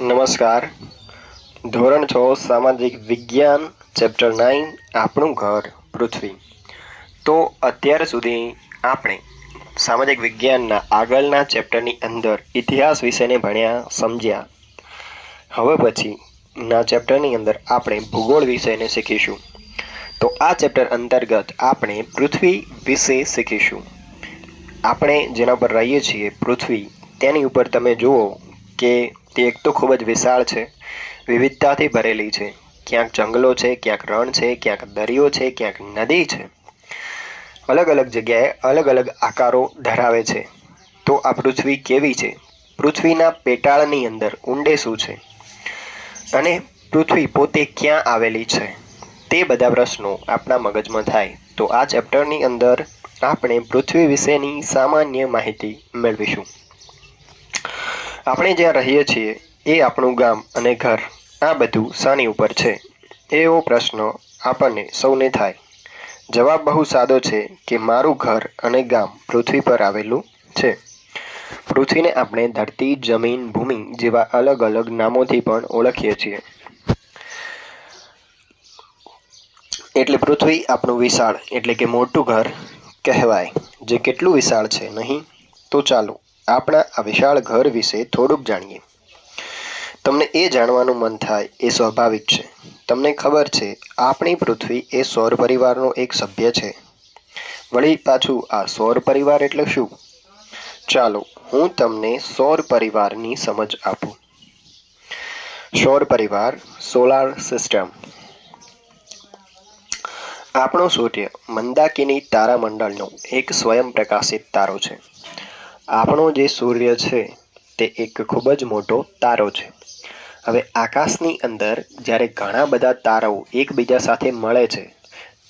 નમસ્કાર. ધોરણ છ, સામાજિક વિજ્ઞાન, ચેપ્ટર નાઇન, આપણું ઘર, પૃથ્વી. તો અત્યાર સુધી આપણે સામાજિક વિજ્ઞાનના આગળના ચેપ્ટરની અંદર ઇતિહાસ વિશેને ભણ્યા, સમજ્યા. હવે પછીના ચેપ્ટરની અંદર આપણે ભૂગોળ વિષયને શીખીશું. તો આ ચેપ્ટર અંતર્ગત આપણે પૃથ્વી વિશે શીખીશું. આપણે જેના પર રહીએ છીએ પૃથ્વી, તેની ઉપર તમે જુઓ કે તે એક તો ખૂબ જ વિશાળ છે. વિવિધતાથી ભરેલી છે. ક્યાંક જંગલો છે, ક્યાંક રણ છે, ક્યાંક દરિયો છે, ક્યાંક નદી છે. અલગ અલગ જગ્યાએ અલગ અલગ આકારો ધરાવે છે. તો આ પૃથ્વી કેવી છે? પૃથ્વીના પેટાળની અંદર ઊંડે શું છે? અને પૃથ્વી પોતે ક્યાં આવેલી છે? તે બધા પ્રશ્નો આપણા મગજમાં થાય. તો આ ચેપ્ટરની અંદર આપણે પૃથ્વી વિશેની સામાન્ય માહિતી મેળવીશું. આપણે જ્યાં રહીએ છીએ, એ આપણું ગામ અને ઘર. આ બધું શાની ઉપર છે. એવો પ્રશ્ન આપણને સૌને થાય. જવાબ બહુ સાદો છે કે મારું ઘર અને ગામ પૃથ્વી પર આવેલું છે. પૃથ્વીને આપણે ધરતી, જમીન, ભૂમિ જેવા અલગ અલગ નામોથી પણ ઓળખીએ છીએ. એટલે પૃથ્વી આપણું વિશાળ એટલે કે મોટું ઘર કહેવાય. જે કેટલું વિશાળ છે નહીં? તો ચાલો આપણા આ વિશાળ ઘર વિશે થોડુંક જાણીએ. તમને એ જાણવાનું મન થાય, એ સ્વાભાવિક છે. તમને ખબર છે, આપણી પૃથ્વી એ સૌર પરિવારનો એક સભ્ય છે. વળી પાછું આ સૌર પરિવાર એટલે શું? ચાલો, હું તમને સૌર પરિવારની સમજ આપું. સૌર પરિવાર, સોલાર સિસ્ટમ. આપણો સૂર્ય મંદાકિની તારામંડળનો એક સ્વયં પ્રકાશિત તારો છે. આપણો જે સૂર્ય છે, તે એક ખૂબ જ મોટો તારો છે. હવે આકાશની અંદર જ્યારે ઘણા બધા તારાઓ એકબીજા સાથે મળે છે,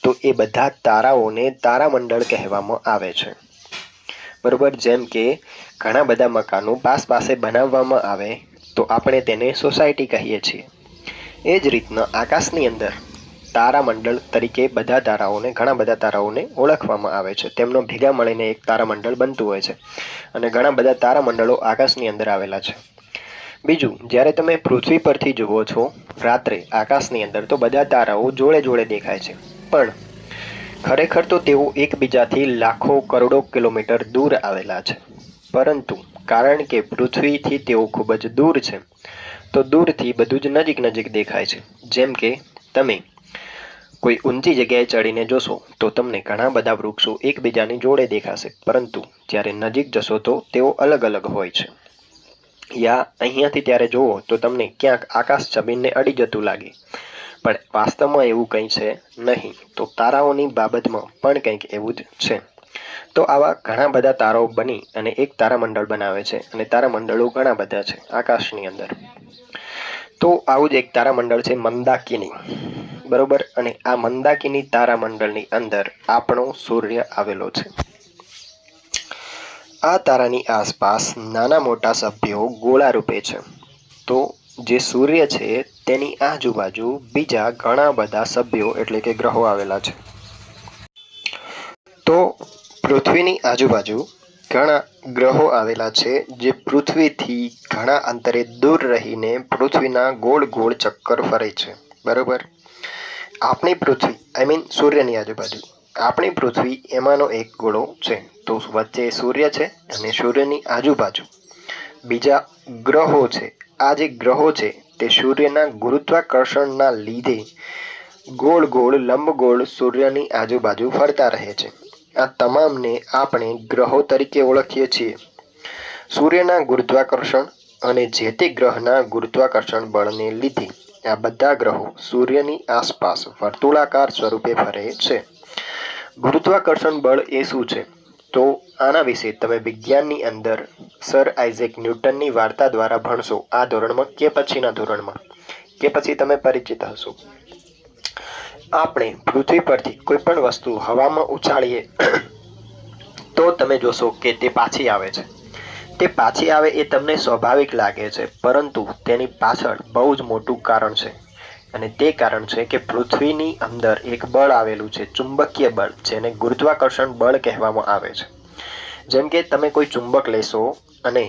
તો એ બધા તારાઓને તારામંડળ કહેવામાં આવે છે. બરાબર, જેમ કે ઘણા બધા મકાનો પાસ પાસે બનાવવામાં આવે, તો આપણે તેને સોસાયટી કહીએ છીએ. એ જ રીતના આકાશની અંદર તારામંડળ તરીકે બધા તારાઓને, ઘણા બધા તારાઓને ઓળખવામાં આવે છે. તેમનો ભેગા મળીને એક તારામંડળ બનતું હોય છે અને ઘણા બધા તારામંડળો આકાશની અંદર આવેલા છે. બીજું, જ્યારે તમે પૃથ્વી પરથી જુઓ છો, રાત્રે આકાશની અંદર તો બધા તારાઓ જોડે જોડે દેખાય છે. પણ ખરેખર તો તેઓ એકબીજાથી લાખો, કરોડો કિલોમીટર દૂર આવેલા છે. પરંતુ કારણ કે પૃથ્વીથી તેઓ ખૂબ જ દૂર છે, તો દૂરથી બધું જ નજીક નજીક દેખાય છે. જેમ કે તમે કોઈ ઊંચી જગ્યાએ ચડીને જોશો, તો તમને ઘણા બધા વૃક્ષો એકબીજાની જોડે દેખાશે. પરંતુ જ્યારે નજીક જશો તો તેઓ અલગ અલગ હોય છે. યા અહીંયાથી ત્યારે જુઓ તો તમને ક્યાંક આકાશ જમીનને અડી જતું લાગે. પણ વાસ્તવમાં એવું કંઈ છે નહીં, તો તારાઓની બાબતમાં પણ કંઈક એવું જ છે. તો આવા ઘણા બધા તારાઓ બની અને એક તારામંડળ બનાવે છે અને તારામંડળો ઘણા બધા છે આકાશની અંદર. તો આવું જ એક તારામંડળ છે મંદાકિની. બરોબર? અને આ મંદાકિની તારામંડળની અંદર આપણો સૂર્ય આવેલો છે. આ તારાની આસપાસ નાના મોટા સભ્યો ગોળા રૂપે છે. તો જે સૂર્ય છે તેની આજુબાજુ બીજા ઘણા બધા સભ્યો એટલે કે ગ્રહો આવેલા છે. તો પૃથ્વીની આજુબાજુ ઘણા ગ્રહો આવેલા છે જે પૃથ્વીથી ઘણા અંતરે દૂર રહીને પૃથ્વીના ગોળ ગોળ ચક્કર ફરે છે. બરોબર? આપણી પૃથ્વી આઈ મીન સૂર્યની આજુબાજુ. આપણી પૃથ્વી એમાંનો એક ગોળો છે. તો વચ્ચે સૂર્ય છે અને સૂર્યની આજુબાજુ. બીજા ગ્રહો છે. આ જે ગ્રહો છે તે સૂર્યના ગુરુત્વાકર્ષણના લીધે ગોળ ગોળ લંબગોળ સૂર્યની આજુબાજુ ફરતા રહે છે. આ તમામને આપણે ગ્રહો તરીકે ઓળખીએ છીએ. સૂર્યના ગુરુત્વાકર્ષણ અને જે તે ગ્રહના ગુરુત્વાકર્ષણ બળને લીધે આ બધા ગ્રહો સૂર્યની આસપાસ વર્તુળાકાર સ્વરૂપે ફરે છે. ગુરુત્વાકર્ષણ બળ એ શું છે? તો આના વિશે તમે વિજ્ઞાનની અંદર સર આઇઝેક ન્યૂટનની વાર્તા દ્વારા ભણશો આ ધોરણમાં કે પછીના ધોરણમાં? કે પછી તમે પરિચિત હશો? આપણે પૃથ્વી પરથી કોઈ પણ વસ્તુ હવામાં ઉછાળીએ, તો તમે જોશો કે તે પાછી આવે છે. તે પાછી આવે એ તમને સ્વાભાવિક લાગે છે, પરંતુ તેની પાછળ બહુ જ મોટું કારણ છે. અને તે કારણ છે કે પૃથ્વીની અંદર એક બળ આવેલું છે, ચુંબકીય બળ, જેને ગુરુત્વાકર્ષણ બળ કહેવામાં આવે છે. જેમ કે તમે કોઈ ચુંબક લેશો અને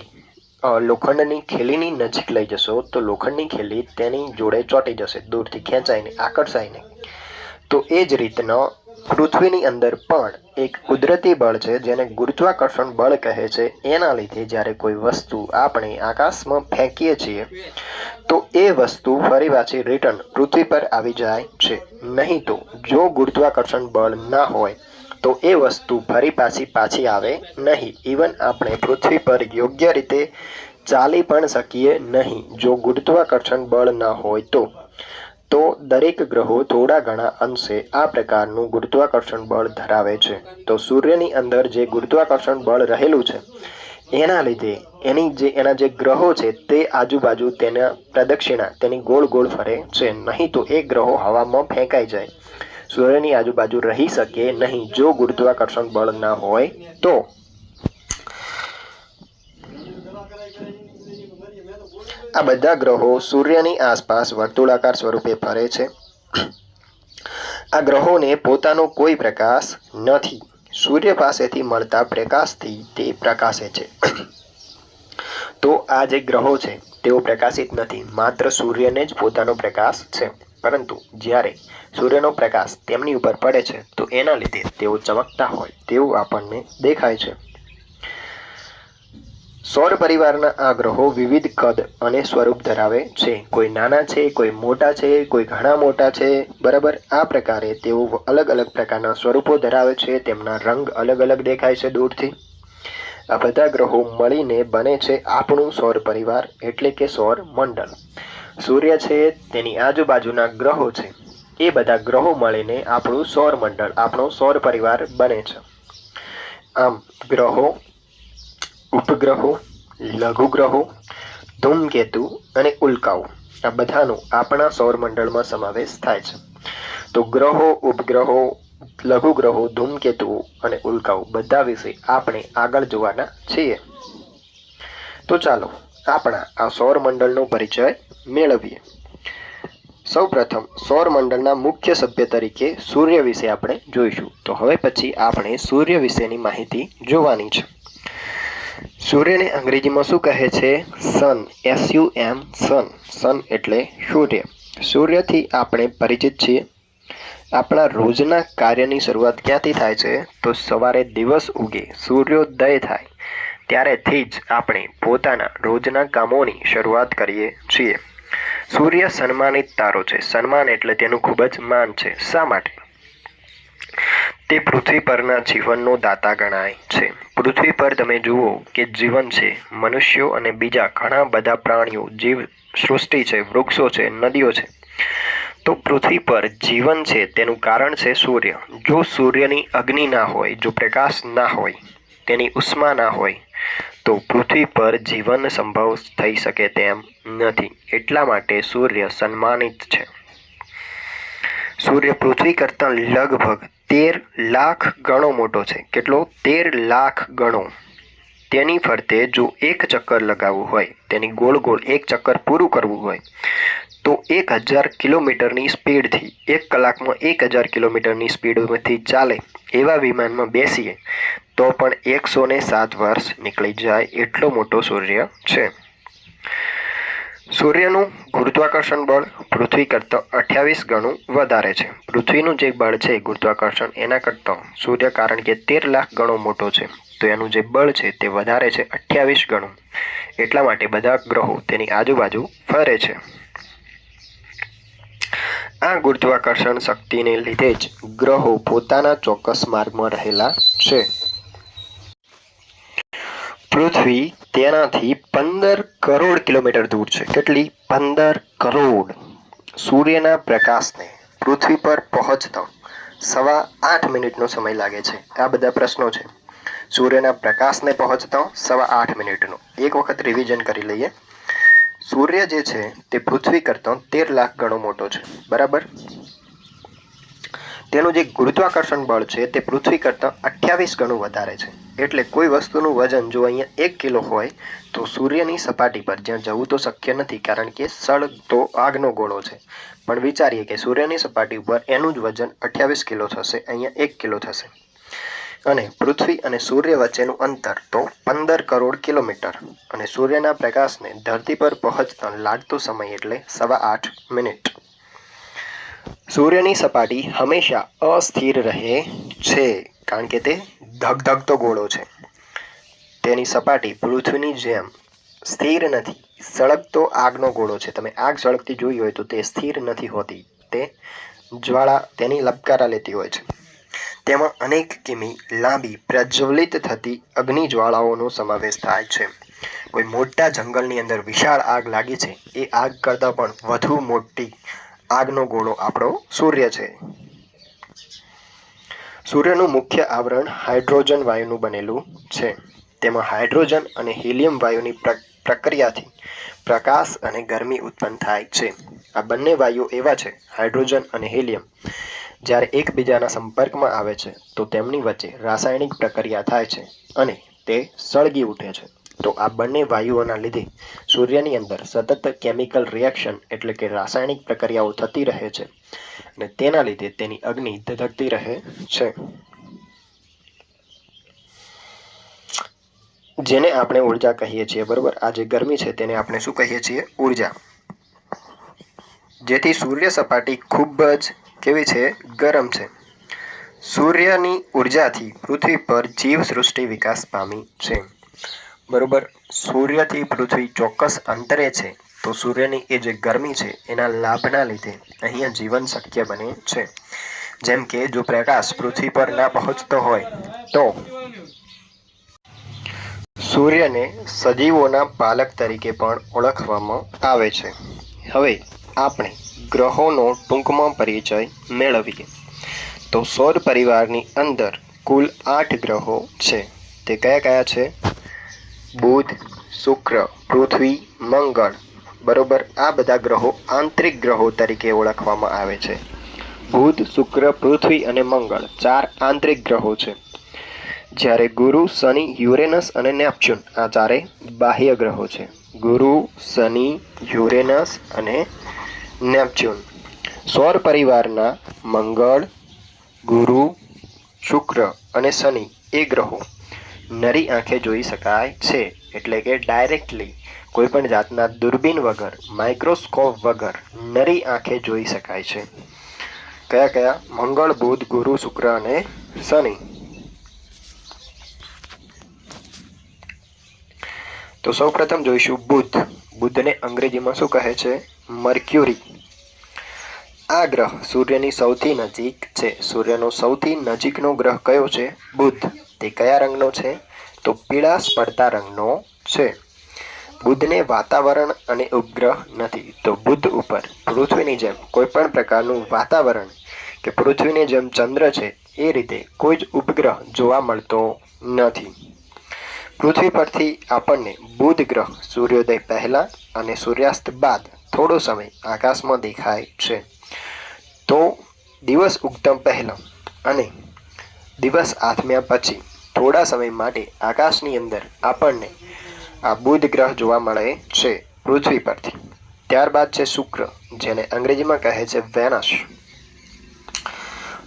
લોખંડની ખીલીની નજીક લઈ જશો, તો લોખંડની ખીલી તેની જોડે ચોંટી જશે, દૂરથી ખેંચાઈને, આકર્ષાઈને. તો એ જ રીતનો પૃથ્વીની અંદર પણ એક કુદરતી બળ છે જેને ગુરુત્વાકર્ષણ બળ કહે છે. એના લીધે જ્યારે કોઈ વસ્તુ આપણે આકાશમાં ફેંકીએ છીએ, તો એ વસ્તુ ફરી પાછી રિટર્ન પૃથ્વી પર આવી જાય છે. નહીં તો જો ગુરુત્વાકર્ષણ બળ ના હોય, તો એ વસ્તુ ફરી પાછી પાછી આવે નહીં. ઇવન આપણે પૃથ્વી પર યોગ્ય રીતે ચાલી પણ શકીએ નહીં. જો ગુરુત્વાકર્ષણ બળ ન હોય તો તો દરેક ગ્રહો થોડા ઘણા અંશે આ પ્રકારનું ગુરુત્વાકર્ષણ બળ ધરાવે છે. તો સૂર્યની અંદર જે ગુરુત્વાકર્ષણ બળ રહેલું છે, એના લીધે એની જે, એના જે ગ્રહો છે તે આજુબાજુ તેના પ્રદક્ષિણા, તેની ગોળ ગોળ ફરે છે. નહીં તો એ ગ્રહો હવામાં ફેંકાઈ જાય. સૂર્યની આજુબાજુ રહી શકે નહીં. જો ગુરુત્વાકર્ષણ બળ ના હોય તો આ બધા ગ્રહો સૂર્યની આસપાસ વર્તુળાકાર સ્વરૂપે ફરે છે. આ ગ્રહોને પોતાનો કોઈ પ્રકાશ નથી. સૂર્ય પાસેથી મળતા પ્રકાશથી તે પ્રકાશે છે. તો આ જે ગ્રહો છે, તેઓ પ્રકાશિત નથી. માત્ર સૂર્યને જ પોતાનો પ્રકાશ છે. પરંતુ જ્યારે સૂર્યનો પ્રકાશ તેમની ઉપર પડે છે, તો એના લીધે તેઓ ચમકતા હોય તેવું આપણને દેખાય છે. સૌર પરિવારના આ ગ્રહો વિવિધ કદ અને સ્વરૂપ ધરાવે છે. કોઈ નાના છે, કોઈ મોટા છે, કોઈ ઘણા મોટા છે. બરાબર, આ પ્રકારે તેઓ અલગ અલગ પ્રકારના સ્વરૂપો ધરાવે છે. તેમના રંગ અલગ અલગ દેખાય છે દૂરથી. આ બધા ગ્રહો મળીને બને છે આપણું સૌર પરિવાર એટલે કે સૌર મંડળ સૂર્ય છે, તેની આજુબાજુના ગ્રહો છે. એ બધા ગ્રહો મળીને આપણું સૌર મંડળ આપણો સૌર પરિવાર બને છે. આમ, ગ્રહો ઉપગ્રહો, લઘુગ્રહો, ધૂમકેતુ અને ઉલ્કાઓ. આ બધાનો આપણા સૌરમંડળમાં સમાવેશ થાય છે. તો ગ્રહો, ઉપગ્રહો, લઘુગ્રહો, ધૂમકેતુઓ અને ઉલ્કાઓ બધા વિશે આપણે આગળ જોવાના છીએ. તો ચાલો આપણા આ સૌરમંડળનો પરિચય મેળવીએ. સૌપ્રથમ સૌરમંડળના મુખ્ય સભ્ય તરીકે સૂર્ય વિશે આપણે જોઈશું. તો હવે પછી આપણે સૂર્ય વિશેની માહિતી જોવાની છે. સૂર્યને અંગ્રેજીમાં શું કહે છે? સન એસ યુ એમ સન સન એટલે સૂર્ય. સૂર્યથી આપણે પરિચિત છીએ. આપણા રોજના કાર્યની શરૂઆત ક્યાંથી થાય છે? તો સવારે દિવસ ઉગે, સૂર્યોદય થાય. ત્યારેથી જ આપણે પોતાના રોજના કામોની શરૂઆત કરીએ છીએ. સૂર્ય સન્માનિત તારો છે. સન્માન એટલે તેનું ખૂબ જ માન છે. શા માટે? તે પૃથ્વી પરના જીવનનો દાતા ગણાય છે. પૃથ્વી પર તમે જુઓ કે જીવન છે, મનુષ્યો અને બીજા ઘણા બધા પ્રાણીઓ, જીવ સૃષ્ટિ છે, વૃક્ષો છે, નદીઓ છે. તો પૃથ્વી પર જીવન છે તેનું કારણ છે સૂર્ય. જો સૂર્યની અગ્નિ ના હોય, જો પ્રકાશ ના હોય, તેની ઉષ્મા ના હોય, તો પૃથ્વી પર જીવન સંભવ થઈ શકે તેમ નથી. એટલા માટે સૂર્ય સન્માનિત છે. સૂર્ય પૃથ્વી કરતાં લગભગ તેર લાખ ગણો મોટો છે. કેટલો? તેર લાખ ગણો. તેની ફરતે જો એક ચક્કર લગાવવું હોય, તેની ગોળ ગોળ એક ચક્કર પૂરું કરવું હોય, તો એક હજાર કિલોમીટરની સ્પીડથી, એક કલાકમાં એક હજાર કિલોમીટરની સ્પીડમાંથી ચાલે એવા વિમાનમાં બેસીએ, તો પણ એકસો ને સાત વર્ષ નીકળી જાય એટલો મોટો સૂર્ય છે. સૂર્યનું ગુરુત્વાકર્ષણ બળ પૃથ્વી કરતાં અઠ્યાવીસ ગણું વધારે છે. પૃથ્વીનું જે બળ છે ગુરુત્વાકર્ષણ એના કરતાં સૂર્ય કારણ કે તેર લાખ ગણો મોટો છે. તો એનું જે બળ છે તે વધારે છે અઠ્યાવીસ ગણું. એટલા માટે બધા ગ્રહો તેની આજુબાજુ ફરે છે. આ ગુરુત્વાકર્ષણ શક્તિને લીધે જ ગ્રહો પોતાના ચોક્કસ માર્ગમાં રહેલા છે. પૃથ્વી તેનાથી પંદર કરોડ કિલોમીટર દૂર છે. કેટલી? પંદર કરોડ. સૂર્યના પ્રકાશને પૃથ્વી પર પહોંચતા સવા આઠ મિનિટનો સમય લાગે છે. આ બધા પ્રશ્નો છે. સૂર્યના પ્રકાશને પહોંચતા સવા આઠ મિનિટનો. એક વખત રિવિઝન કરી લઈએ. સૂર્ય જે છે તે પૃથ્વી કરતાં તેર લાખ ગણો મોટો છે. બરાબર? તેનું જે ગુરુત્વાકર્ષણ બળ છે તે પૃથ્વી કરતાં અઠ્યાવીસ ગણું વધારે છે. એટલે કોઈ વસ્તુનું વજન જો અહીંયા એક કિલો હોય, તો સૂર્યની સપાટી પર જ્યાં જવું તો શક્ય નથી, કારણ કે સળ તો આગનો ગોળો છે. પણ વિચારીએ કે સૂર્યની સપાટી ઉપર એનું જ વજન અઠ્યાવીસ કિલો થશે, અહીંયા એક કિલો થશે. અને પૃથ્વી અને સૂર્ય વચ્ચેનું અંતર તો પંદર કરોડ કિલોમીટર. અને સૂર્યના પ્રકાશને ધરતી પર પહોંચતા લાગતો સમય એટલે સવા આઠ મિનિટ. સૂર્યની સપાટી હંમેશા અસ્થિર રહે છે કારણ કે તે ધગધગતો ગોળો છે. તેની સપાટી પૃથ્વીની જેમ સ્થિર નથી. સળગતો આગનો ગોળો છે. તમે આગ સળગતી જોઈ હોય તો તે સ્થિર નથી હોતી. તે જ્વાળા તેની લપકારા લેતી હોય છે. તેમાં અનેક કિમી લાંબી પ્રજ્વલિત થતી અગ્નિ જ્વાળાઓનો સમાવેશ થાય છે. કોઈ મોટા જંગલની અંદર વિશાળ આગ લાગી છે. એ આગ કરતાં પણ વધુ મોટી આગનો ગોળો આપણો સૂર્ય છે. સૂર્યનું મુખ્ય આવરણ હાઇડ્રોજન વાયુનું બનેલું છે. તેમાં હાઇડ્રોજન અને હિલિયમ વાયુની પ્ર, પ્રક્રિયાથી પ્રકાશ અને ગરમી ઉત્પન્ન થાય છે. આ બંને વાયુ એવા છે, હાઇડ્રોજન અને હિલિયમ, જ્યારે એકબીજાના સંપર્કમાં આવે છે, તો તેમની વચ્ચે રાસાયણિક પ્રક્રિયા થાય છે અને તે સળગી ઉઠે છે. તો આ બંને વાયુઓના લીધે સૂર્યની અંદર સતત કેમિકલ રિએક્શન એટલે કે રાસાયણિક પ્રક્રિયાઓ થતી રહે છે અને તેના લીધે તેની અગ્નિ ધધકતી રહે છે. જેને આપણે ઊર્જા કહીએ છીએ, બરોબર? આ જે ગરમી છે તેને આપણે શું કહીએ છીએ? ઊર્જા. જેથી સૂર્ય સપાટી ખૂબ જ કેવી છે? ગરમ છે. સૂર્યની ઉર્જાથી પૃથ્વી પર જીવસૃષ્ટિ વિકાસ પામી છે. બરોબર, સૂર્યથી પૃથ્વી ચોક્કસ અંતરે છે, તો સૂર્યની એ જે ગરમી છે, એના લાભના લીધે અહીંયા જીવન શક્ય બને છે. જેમ કે, જો પ્રકાશ પૃથ્વી પર ના પહોંચતો હોય, તો સૂર્યને સજીવોના પાલક તરીકે પણ ઓળખવામાં આવે છે. હવે આપણે ગ્રહોનો ટૂંકમાં પરિચય મેળવીએ. તો સૌર પરિવારની અંદર કુલ આઠ ગ્રહો છે. તે કયા કયા છે? બુધ, શુક્ર, પૃથ્વી, મંગળ બરોબર આ બધા ગ્રહો આંતરિક ગ્રહો તરીકે ઓળખવામાં આવે છે. બુધ, શુક્ર, પૃથ્વી અને મંગળ ચાર આંતરિક ગ્રહો છે. જ્યારે ગુરુ, શનિ, યુરેનસ અને નેપચ્યુન આ ચારે બાહ્ય ગ્રહો છે. ગુરુ, શનિ, યુરેનસ અને નેપચ્યુન સૌર પરિવારના મંગળ, ગુરુ, શુક્ર અને શનિ એ ગ્રહો નરી આંખે જોઈ શકાય છે, એટલે કે ડાયરેક્ટલી કોઈ પણ જાતના દૂરબીન વગર માઇક્રોસ્કોપ વગર નરી આંખે જોઈ શકાય છે. કયા કયા? મંગળ, બુધ, ગુરુ, શુક્ર અને શનિ. તો સૌપ્રથમ જોઈશું બુધ. બુધને અંગ્રેજીમાં શું કહે છે? મર્ક્યુરી. આ ગ્રહ સૂર્યની સૌથી નજીક છે. સૂર્યનો સૌથી નજીકનો ગ્રહ કયો છે? બુધ. તે કયા રંગનો છે? તો પીળાશ પડતા રંગનો છે. બુધને વાતાવરણ અને ઉપગ્રહ નથી. તો બુધ ઉપર પૃથ્વીની જેમ કોઈ પણ પ્રકારનું વાતાવરણ કે પૃથ્વીની જેમ ચંદ્ર છે, એ રીતે કોઈ જ ઉપગ્રહ જોવા મળતો નથી. પૃથ્વી પરથી આપણને બુધ ગ્રહ સૂર્યોદય પહેલાં અને સૂર્યાસ્ત બાદ થોડો સમય આકાશમાં દેખાય છે. તો દિવસ ઉગતમ પહેલાં અને દિવસ આથમ્યા પછી થોડા સમય માટે આકાશની અંદર આપણને આ બુધ ગ્રહ જોવા મળે છે પૃથ્વી પરથી. ત્યારબાદ છે શુક્ર, જેને અંગ્રેજીમાં કહે છે વેનસ.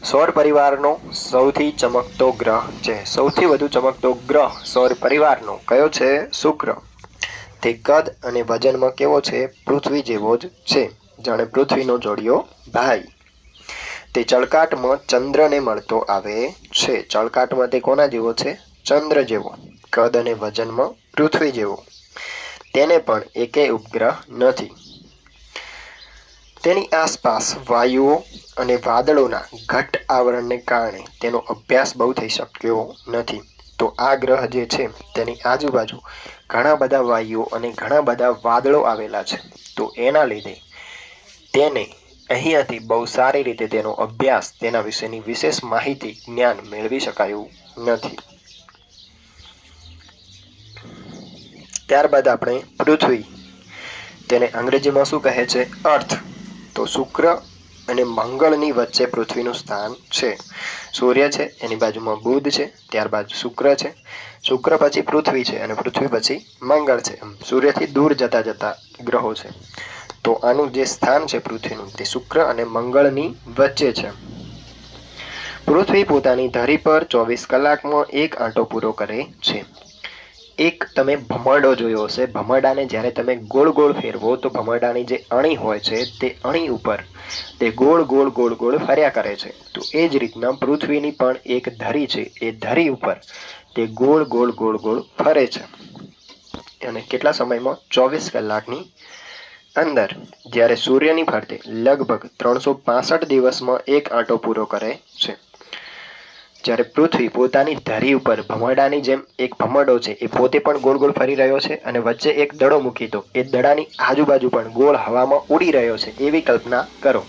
સૌર પરિવારનો સૌથી ચમકતો ગ્રહ છે. સૌથી વધુ ચમકતો ગ્રહ સૌર પરિવારનો કયો છે? શુક્ર. તે કદ અને વજનમાં કેવો છે? પૃથ્વી જેવો જ છે. જાણે પૃથ્વીનો જોડિયો ભાઈ. તે ચળકાટમાં ચંદ્રને મળતો આવે છે. ચળકાટમાં તે કોના જેવો છે? ચંદ્ર જેવો. કદ અને વજનમાં પૃથ્વી જેવો. તેને પણ એકેય ઉપગ્રહ નથી. તેની આસપાસ વાયુઓ અને વાદળોના ઘટ આવરણને કારણે તેનો અભ્યાસ બહુ થઈ શક્યો નથી. તો આ ગ્રહ જે છે, તેની આજુબાજુ ઘણા બધા વાયુઓ અને ઘણા બધા વાદળો આવેલા છે. તો એના લીધે તેને અહીંયાથી બહુ સારી રીતે તેનો અભ્યાસ તેના વિશેની વિશેષ માહિતી, જ્ઞાન મેળવી શકાયું નથી. ત્યારબાદ આપણે પૃથ્વી. તેને અંગ્રેજીમાં શું કહે છે? અર્થ. તો શુક્ર અને મંગળની વચ્ચે પૃથ્વીનું સ્થાન છે. સૂર્ય છે, એની બાજુમાં બુધ છે, ત્યારબાદ શુક્ર છે. શુક્ર પછી પૃથ્વી છે અને પૃથ્વી પછી મંગળ છે. સૂર્યથી દૂર જતા જતા ગ્રહો છે. તો આનું જે સ્થાન છે પૃથ્વીનું તે શુક્ર અને મંગળની વચ્ચે છે. પૃથ્વી પોતાની ધરી પર ચોવીસ કલાકમાં એક આંટો પૂરો કરે છે. એક તમે ભમરડો જોયો હશે. ભમરડાને જ્યારે તમે ગોળ ગોળ ફેરવો તો ભમરડાની જે અણી હોય છે તે અણી ઉપર તે ગોળ ગોળ ગોળ ગોળ ફર્યા કરે છે. તો એ જ રીતના પૃથ્વીની પણ એક ધરી છે. એ ધરી ઉપર તે ગોળ ગોળ ગોળ ગોળ ફરે છે. અને કેટલા સમયમાં? ચોવીસ કલાકની અંદર, જ્યારે સૂર્યની ફરતે લગભગ ત્રણસો પાસઠ દિવસમાં એક આંટો પૂરો કરે છે. જ્યારે પૃથ્વી પોતાની ધરી ઉપર ભમરડાની જેમ એક ભમરડો છે, એ પોતે પણ ગોળ ગોળ ફરી રહ્યો છે અને વચ્ચે એક દડો મૂકી દો. એ દડાની આજુબાજુ પણ ગોળ હવામાં ઉડી રહ્યો છે એવી કલ્પના કરો.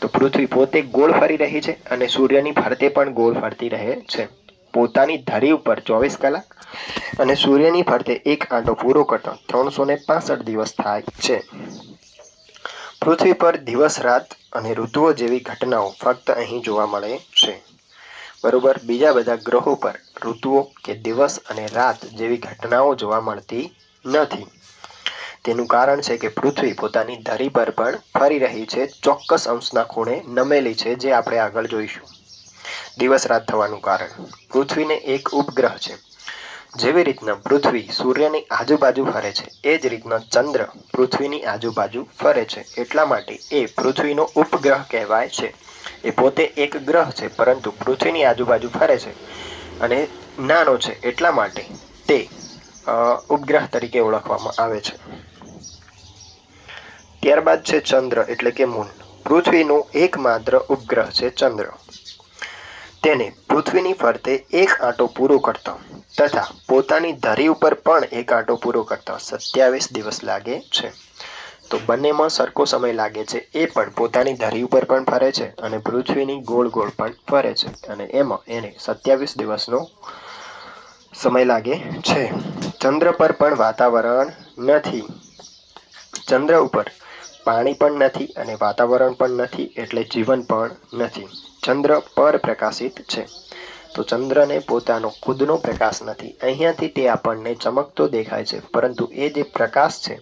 તો પૃથ્વી પોતે ગોળ ફરી રહી છે અને સૂર્યની ફરતે પણ ગોળ ફરતી રહે છે. પોતાની ધરી ઉપર ચોવીસ કલાક અને સૂર્યની ફરતે એક આંટો પૂરો કરતા ત્રણસો ને પાસઠ દિવસ થાય છે. પૃથ્વી પર દિવસ, રાત અને ઋતુઓ જેવી ઘટનાઓ ફક્ત અહીં જોવા મળે છે. બરોબર? બીજા બધા ગ્રહો પર ઋતુઓ કે દિવસ અને રાત જેવી ઘટનાઓ જોવા મળતી નથી. તેનું કારણ છે કે પૃથ્વી પોતાની ધરી પર પણ ફરી રહી છે, ચોક્કસ અંશના ખૂણે નમેલી છે, જે આપણે આગળ જોઈશું. દિવસ રાત થવાનું કારણ. પૃથ્વીને એક ઉપગ્રહ છે. જેવી રીતના પૃથ્વી સૂર્યની આજુબાજુ ફરે છે, એ જ રીતના ચંદ્ર પૃથ્વીની આજુબાજુ ફરે છે. એટલા માટે એ પૃથ્વીનો ઉપગ્રહ કહેવાય છે. એ પોતે એક ગ્રહ છે, પરંતુ પૃથ્વીની આજુબાજુ ફરે છે અને નાનો છે. એટલા માટે તે ઉપગ્રહ તરીકે ઓળખવામાં આવે છે. ત્યારબાદ છે ચંદ્ર, એટલે કે મૂન. પૃથ્વીનો એકમાત્ર ઉપગ્રહ છે ચંદ્ર. તેને પૃથ્વીની ફરતે એક આંટો પૂરો કરતો તથા પોતાની ધરી ઉપર પણ એક આંટો પૂરો કરતા. સત્યાવીસ દિવસ લાગે છે. તો બંનેમાં સરખો સમય લાગે છે. એ પણ પોતાની ધરી ઉપર પણ ફરે છે અને પૃથ્વીની ગોળ ગોળ પણ ફરે છે. અને એમાં એને સત્યાવીસ દિવસનો સમય લાગે છે. ચંદ્ર પર પણ વાતાવરણ નથી. ચંદ્ર ઉપર પાણી પણ નથી અને વાતાવરણ પણ નથી એટલે જીવન પણ નથી. ચંદ્ર પર પ્રકાશિત છે. તો ચંદ્રને પોતાનો ખુદનો પ્રકાશ નથી. અહીંયાથી તે આપણને ચમકતો દેખાય છે. પરંતુ એ જે પ્રકાશ છે,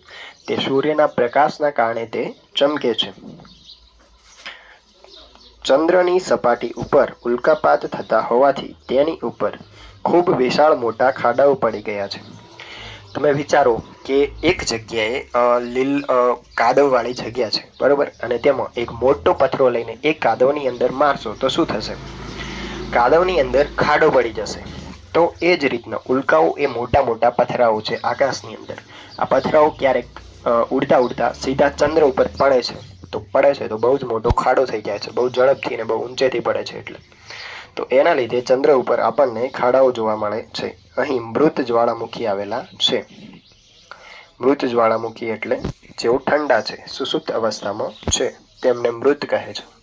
તે સૂર્યના પ્રકાશના કારણે તે ચમકે છે. ચંદ્રની સપાટી ઉપર ઉલ્કાપાત થતા હોવાથી તેની ઉપર ખૂબ વિશાળ મોટા ખાડાઓ પડી ગયા છે. તમે વિચારો કે એક જગ્યાએ લીલ કાદવવાળી જગ્યા છે, બરાબર? અને તેમાં એક મોટો પથરો લઈને એક કાદવની અંદર મારશો તો શું થશે? કાદવની અંદર ખાડો પડી જશે. તો એ જ રીતના ઉલ્કાઓ એ મોટા મોટા પથરાઓ છે આકાશની અંદર. આ પથરાઓ ક્યારેક ઉડતા ઉડતા સીધા ચંદ્ર ઉપર પડે છે. તો પડે છે તો બહુ જ મોટો ખાડો થઈ જાય છે, બહુ ઝડપથી ને બહુ ઊંચેથી પડે છે એટલે. તો એના લીધે ચંદ્ર ઉપર આપણને ખાડાઓ જોવા મળે છે. અહીં મૃત જ્વાળામુખી આવેલા છે. મૃત જ્વાળામુખી એટલે જેઓ ઠંડા છે, સુસુપ્ત અવસ્થામાં છે, તેમને મૃત કહે છે.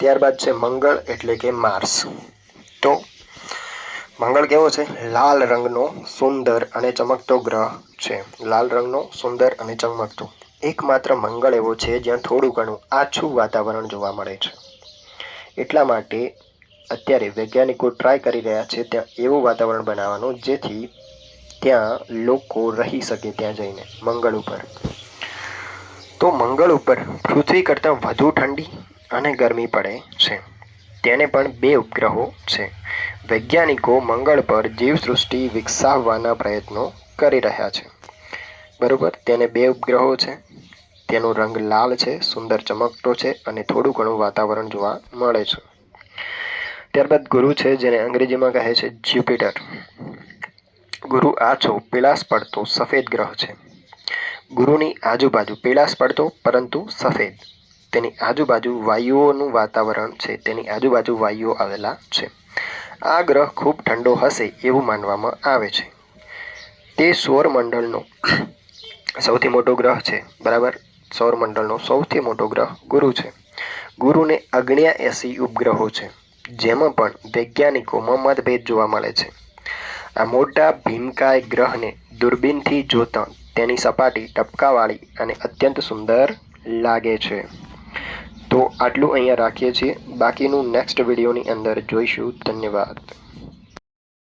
ત્યારબાદ છે મંગળ એટલે કે માર્સ. તો મંગળ કેવો છે? લાલ રંગનો, સુંદર અને ચમકતો ગ્રહ છે. લાલ રંગનો, સુંદર અને ચમકતો. એકમાત્ર મંગળ એવો છે જ્યાં થોડું ઘણું આછું વાતાવરણ જોવા મળે છે. એટલા માટે અત્યારે વૈજ્ઞાનિકો ટ્રાય કરી રહ્યા છે ત્યાં એવું વાતાવરણ બનાવવાનું, જેથી ત્યાં લોકો રહી શકે ત્યાં જઈને, મંગળ ઉપર. તો મંગળ ઉપર પૃથ્વી કરતાં વધુ ઠંડી અને ગરમી પડે છે. તેને પણ બે ઉપગ્રહો છે. વૈજ્ઞાનિકો મંગળ પર જીવસૃષ્ટિ વિકસાવવાના પ્રયત્નો કરી રહ્યા છે. બરાબર? તેને બે ઉપગ્રહો છે. તેનો રંગ લાલ છે, સુંદર ચમકતો છે અને થોડું ઘણું વાતાવરણ જોવા મળે છે. ત્યારબાદ ગુરુ છે જેને અંગ્રેજીમાં કહે છે જ્યુપિટર. ગુરુ આછો પીળાશ પડતો સફેદ ગ્રહ છે. ગુરુની આજુબાજુ પીળાશ પડતો, પરંતુ સફેદ. તેની આજુબાજુ વાયુઓનું વાતાવરણ છે, તેની આજુબાજુ વાયુઓ આવેલા છે. આ ગ્રહ ખૂબ ઠંડો હશે એવું માનવામાં આવે છે. તે સૌરમંડળનો સૌથી મોટો ગ્રહ છે, બરાબર? સૌરમંડળનો સૌથી મોટો ગ્રહ ગુરુ છે. ગુરુને અગણ્યા એસી ઉપગ્રહો છે. જેમાં પણ વૈજ્ઞાનિકોમાં મતભેદ જોવા મળે છે. આ મોટા ભીમકાય ગ્રહને દૂરબીનથી જોતા તેની સપાટી ટપકાવાળી અને અત્યંત સુંદર લાગે છે. તો આટલું અહીંયા રાખીએ છીએ. બાકીનું નેક્સ્ટ વિડીયોની અંદર જોઈશું. ધન્યવાદ.